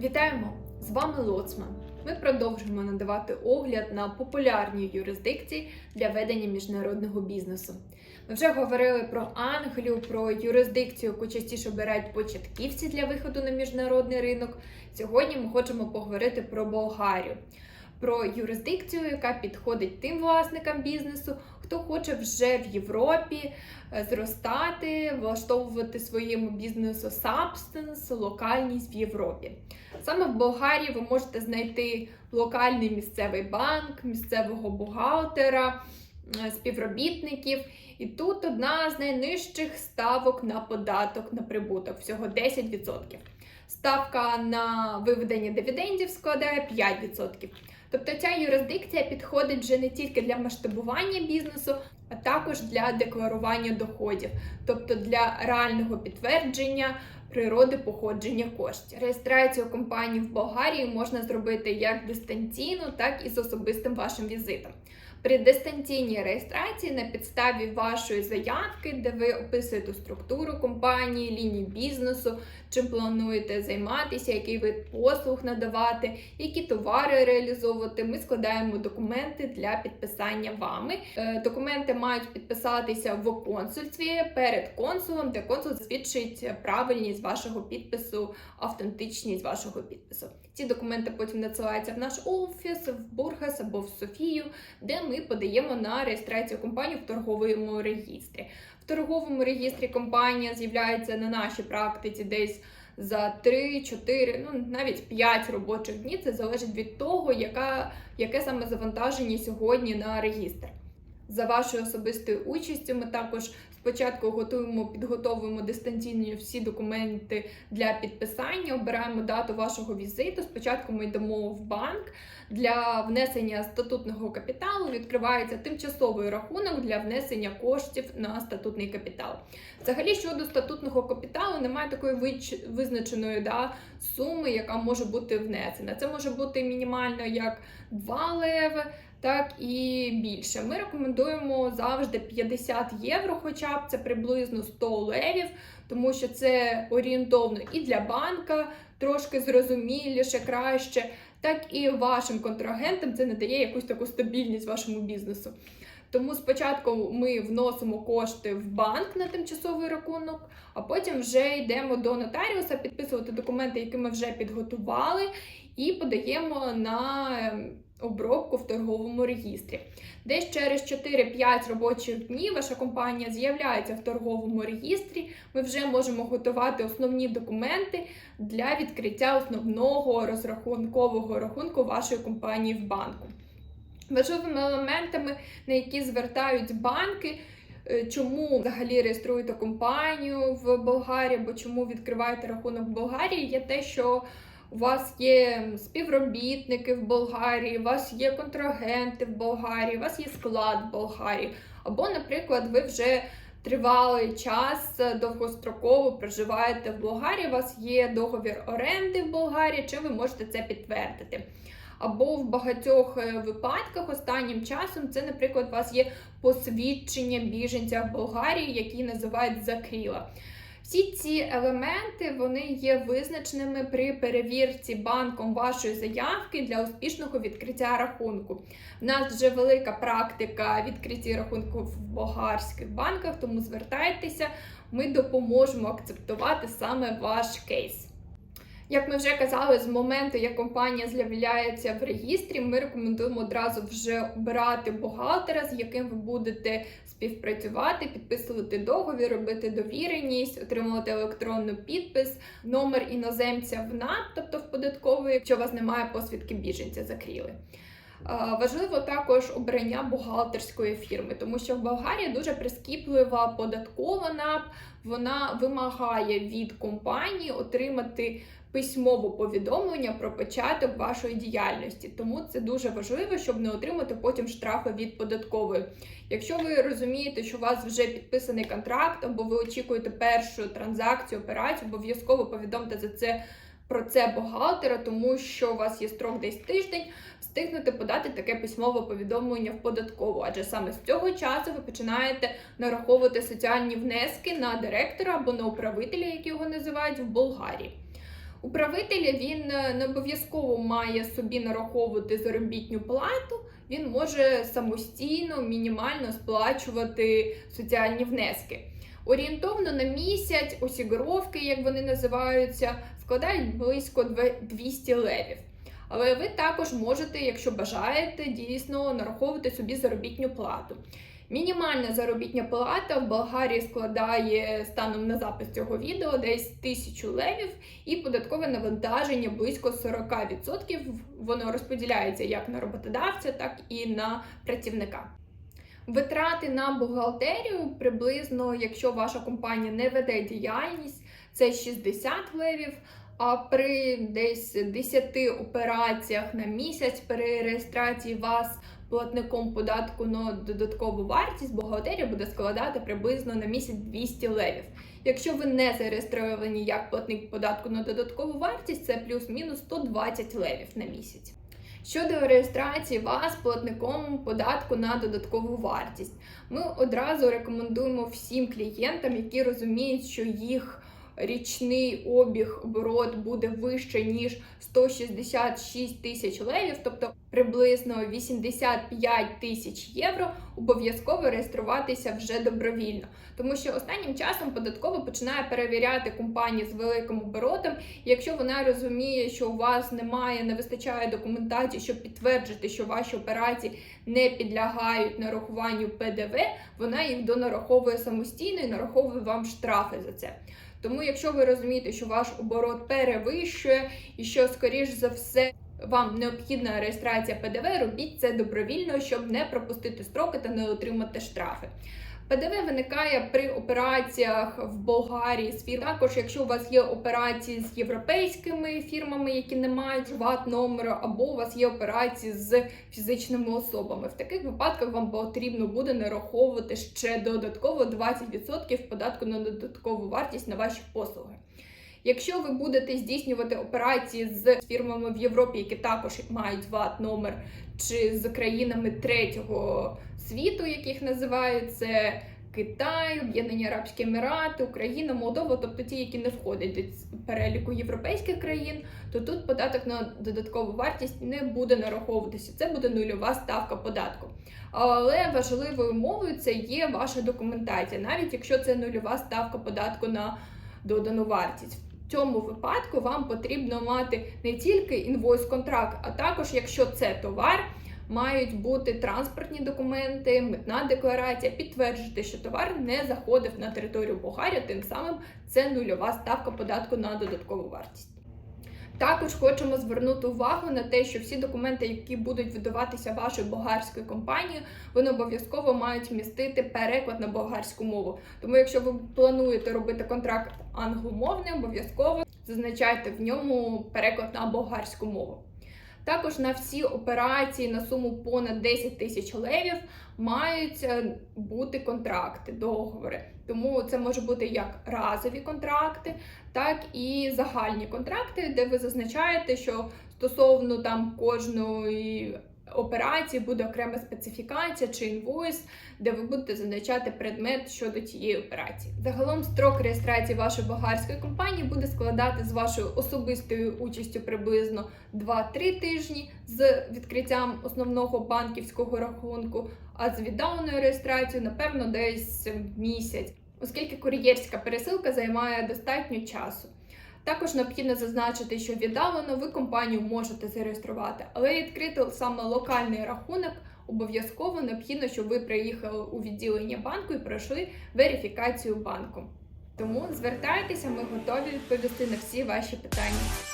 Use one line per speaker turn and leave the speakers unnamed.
Вітаємо! З вами Лоцман. Ми продовжуємо надавати огляд на популярні юрисдикції для ведення міжнародного бізнесу. Ми вже говорили про Англію, про юрисдикцію, яку частіше обирають початківці для виходу на міжнародний ринок. Сьогодні ми хочемо поговорити про Болгарію, про юрисдикцію, яка підходить тим власникам бізнесу, хто хоче вже в Європі е, зростати, влаштовувати своєму бізнесу сабстенс, локальність в Європі. Саме в Болгарії ви можете знайти локальний місцевий банк, місцевого бухгалтера, е, співробітників. І тут одна з найнижчих ставок на податок на прибуток, всього 10%. Ставка на виведення дивідендів складає 5%. Тобто ця юрисдикція підходить вже не тільки для масштабування бізнесу, а також для декларування доходів, тобто для реального підтвердження природи походження коштів. Реєстрацію компанії в Болгарії можна зробити як дистанційно, так і з особистим вашим візитом. При дистанційній реєстрації на підставі вашої заявки, де ви описуєте структуру компанії, лінії бізнесу, чим плануєте займатися, який вид послуг надавати, які товари реалізовувати, ми складаємо документи для підписання вами. Е, Документи мають підписатися в консульстві перед консулом, де консул засвідчить правильність вашого підпису, автентичність вашого підпису. Ці документи потім надсилаються в наш офіс, в Бургас або в Софію, де ми подаємо на реєстрацію компанії в торговому реєстрі. В торговому реєстрі компанія з'являється на нашій практиці десь за 3-4, ну навіть 5 робочих днів. Це залежить від того, яка, яке саме завантаження сьогодні на реєстр. За вашою особистою участю ми також спочатку готуємо, підготовуємо дистанційно всі документи для підписання, обираємо дату вашого візиту. Спочатку ми йдемо в банк для внесення статутного капіталу. Відкривається тимчасовий рахунок для внесення коштів на статутний капітал. Взагалі, щодо статутного капіталу, немає такої визначеної да, суми, яка може бути внесена. Це може бути мінімально як 2 леви, так і більше. Ми рекомендуємо завжди 50 євро, хоча б це приблизно 100 левів, тому що це орієнтовно і для банка трошки зрозуміліше, краще, так і вашим контрагентам це надає якусь таку стабільність вашому бізнесу. Тому спочатку ми вносимо кошти в банк на тимчасовий рахунок, а потім вже йдемо до нотаріуса підписувати документи, які ми вже підготували, і подаємо на ем, обробку в торговому реєстрі. Десь через 4-5 робочих днів ваша компанія з'являється в торговому реєстрі. Ми вже можемо готувати основні документи для відкриття основного розрахункового рахунку вашої компанії в банку. Важливими елементами, на які звертають банки, е, чому взагалі реєструєте компанію в Болгарії, або чому відкриваєте рахунок в Болгарії, є те, що у вас є співробітники в Болгарії, у вас є контрагенти в Болгарії, у вас є склад в Болгарії. Або, наприклад, ви вже тривалий час довгостроково проживаєте в Болгарії, у вас є договір оренди в Болгарії, чи ви можете це підтвердити. Або в багатьох е, випадках останнім часом це, наприклад, у вас є посвідчення біженця в Болгарії, які називають закріла. Всі ці елементи вони є визначеними при перевірці банком вашої заявки для успішного відкриття рахунку. У нас вже велика практика відкриття рахунку в болгарських банках, тому звертайтеся, ми допоможемо акцептувати саме ваш кейс. Як ми вже казали, з моменту, як компанія з'являється в реєстрі, ми рекомендуємо одразу вже обирати бухгалтера, з яким ви будете співпрацювати, підписувати договір, робити довіреність, отримувати електронний підпис, номер іноземця в НАП, тобто в податковий, якщо у вас немає посвідки біженця, закріли. Е, Важливо також обрання бухгалтерської фірми, тому що в Болгарії дуже прискіплива податкова НАП. Вона вимагає від компанії отримати письмове повідомлення про початок вашої діяльності. Тому це дуже важливо, щоб не отримати потім штрафи від податкової. Якщо ви розумієте, що у вас вже підписаний контракт, або ви очікуєте першу транзакцію, операцію, обов'язково повідомте за це про це бухгалтера, тому що у вас є строк десь тиждень. Встигнути подати таке письмове повідомлення в податкову, адже саме з цього часу ви починаєте нараховувати соціальні внески на директора або на управителя, як його називають в Болгарії. Управитель він е, не обов'язково має собі нараховувати заробітну плату, він може самостійно, мінімально сплачувати соціальні внески. Орієнтовно на місяць осігуровки, як вони називаються, складають близько две- 200 левів. Але ви також можете, якщо бажаєте, дійсно нараховувати собі заробітну плату. Мінімальна заробітня плата в Болгарії складає станом на запис цього відео десь 1000 левів, і податкове навантаження близько 40%. Воно розподіляється як на роботодавця, так і на працівника. Витрати на бухгалтерію приблизно, якщо ваша компанія не веде діяльність, це 60 левів. А при десь 10 операціях на місяць при реєстрації вас платником податку на додаткову вартість бухгалтерія буде складати приблизно на місяць 200 левів. Якщо ви не зареєстровані як платник податку на додаткову вартість, це плюс-мінус 120 левів на місяць. Щодо реєстрації вас платником податку на додаткову вартість, ми одразу рекомендуємо всім клієнтам, які розуміють, що їх річний обіг оборот буде вище ніж 166 тисяч левів, тобто приблизно 85 тисяч євро, обов'язково реєструватися вже добровільно, тому що останнім часом податково починає перевіряти компанії з великим оборотом. Якщо вона розуміє, що у вас немає, не вистачає документації, щоб підтвердити, що ваші операції не підлягають нарахуванню ПДВ, вона їх донараховує самостійно і нараховує вам штрафи за це. Тому, якщо ви розумієте, що ваш оборот перевищує і що, скоріш за все, вам необхідна реєстрація ПДВ, робіть це добровільно, щоб не пропустити строки та не отримати штрафи. ПДВ виникає при операціях в Болгарії з фірм. Також, якщо у вас є операції з європейськими фірмами, які не мають ват номера, або у вас є операції з фізичними особами. В таких випадках вам потрібно буде нараховувати ще додатково 20% податку на додаткову вартість на ваші послуги. Якщо ви будете здійснювати операції з фірмами в Європі, які також мають ват номер, чи з країнами третього світу, яких називають Китай, Об'єднані Арабські Емірати, Україна, Молдова, тобто ті, які не входять до переліку європейських країн, то тут податок на додаткову вартість не буде нараховуватися. Це буде нульова ставка податку. Але важливою умовою це є ваша документація, навіть якщо це нульова ставка податку на додану вартість. Цьому випадку вам потрібно мати не тільки інвойс-контракт, а також, якщо це товар, мають бути транспортні документи, митна декларація, підтверджувати, що товар не заходив на територію Болгарії, тим самим це нульова ставка податку на додаткову вартість. Також хочемо звернути увагу на те, що всі документи, які будуть видаватися вашою болгарською компанією, вони обов'язково мають містити переклад на болгарську мову. Тому, якщо ви плануєте робити контракт англомовний, обов'язково зазначайте в ньому переклад на болгарську мову. Також на всі операції на суму понад 10 тисяч левів мають е, бути контракти, договори. Тому це може бути як разові контракти, так і загальні контракти, де ви зазначаєте, що стосовно там кожної операції буде окрема специфікація чи інвойс, де ви будете зазначати предмет щодо цієї операції. Загалом строк реєстрації вашої болгарської компанії буде складати з вашою особистою участю приблизно 2-3 тижні з відкриттям основного банківського рахунку, а з віддаленою реєстрацією, напевно, десь місяць, оскільки кур'єрська пересилка займає достатньо часу. Також необхідно зазначити, що віддалено ви компанію можете зареєструвати, але відкрити саме локальний рахунок обов'язково необхідно, щоб ви приїхали у відділення банку і пройшли верифікацію банку. Тому звертайтеся, ми готові відповісти на всі ваші питання.